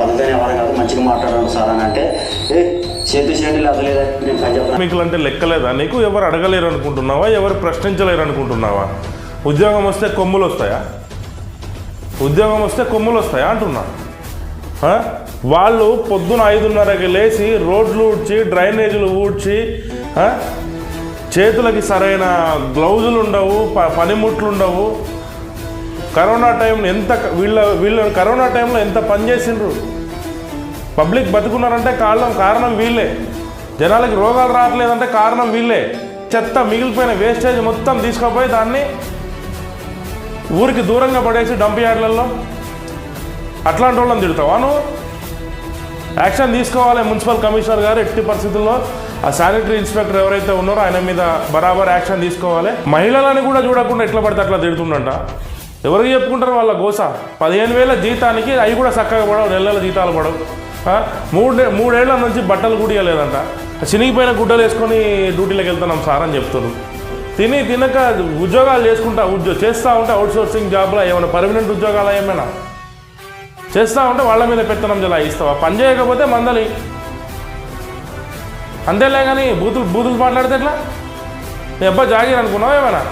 పద్ధతి ఎవరు కాదు మంచిగా మాట్లాడండి సార్ అని అంటే ఏ చేతి నేను పని మీకు అంటే లెక్కలేదా? నీకు ఎవరు అడగలేరు అనుకుంటున్నావా? ఎవరు ప్రశ్నించలేరు అనుకుంటున్నావా? ఉద్యోగం వస్తే కొమ్ములు వస్తాయా? ఉద్యోగం వస్తే కొమ్ములు వస్తాయా అంటున్నా? వాళ్ళు పొద్దున ఐదున్నరకి లేచి రోడ్లు ఊడ్చి డ్రైనేజీలు ఊడ్చి చేతులకి సరైన గ్లౌజులు ఉండవు ప- పనిముట్లు ఉండవు కరోనా టైంలో ఎంత వీళ్ళ వీళ్ళ కరోనా టైంలో ఎంత పని చేసిండ్రు? పబ్లిక్ బతుకున్నారంటే కారణం కారణం వీళ్ళే. జనాలకి రోగాలు రావట్లేదంటే కారణం వీళ్ళే. చెత్త మిగిలిపోయిన వేస్టేజ్ మొత్తం తీసుకుపోయి దాన్ని ఊరికి దూరంగా పడేసి డంప్ యార్డ్లలో. అట్లాంటి వాళ్ళని తిడతావా నువ్వు? యాక్షన్ తీసుకోవాలి మున్సిపల్ కమిషనర్ గారు ఎట్టి పరిస్థితుల్లో. ఆ శానిటరీ ఇన్స్పెక్టర్ ఎవరైతే ఉన్నారో ఆయన మీద బరాబర్ యాక్షన్ తీసుకోవాలి. మహిళలని కూడా చూడకుండా ఎట్లా పడితే అట్లా తిడుతుండంట. ఎవరికి చెప్పుకుంటారు వాళ్ళ గోస? పదిహేను వేల జీతానికి అవి కూడా చక్కగా పడవు నెల నెల జీతాలు పడవు. మూడు మూడే మూడేళ్ళ నుంచి బట్టలు కుడియలేదంట చినిగిపోయిన గుడ్డలు వేసుకొని డ్యూటీలోకి వెళ్తున్నాం సార్ అని చెప్తారు తిని తినక ఉద్యోగాలు చేసుకుంటా ఉద్యోగం చేస్తూ ఉంటే అవుట్ సోర్సింగ్ జాబ్లో ఏమైనా పర్మనెంట్ ఉద్యోగాలు ఏమైనా? చేస్తా ఉంటే వాళ్ళ మీద పెత్తనం జలా ఇస్తావా? పని చేయకపోతే మందలి. అంతేలే కానీ బూతులు బూతులు మాట్లాడితే ఎట్లా? నీ అబ్బా జాగిర్ ఏమైనా?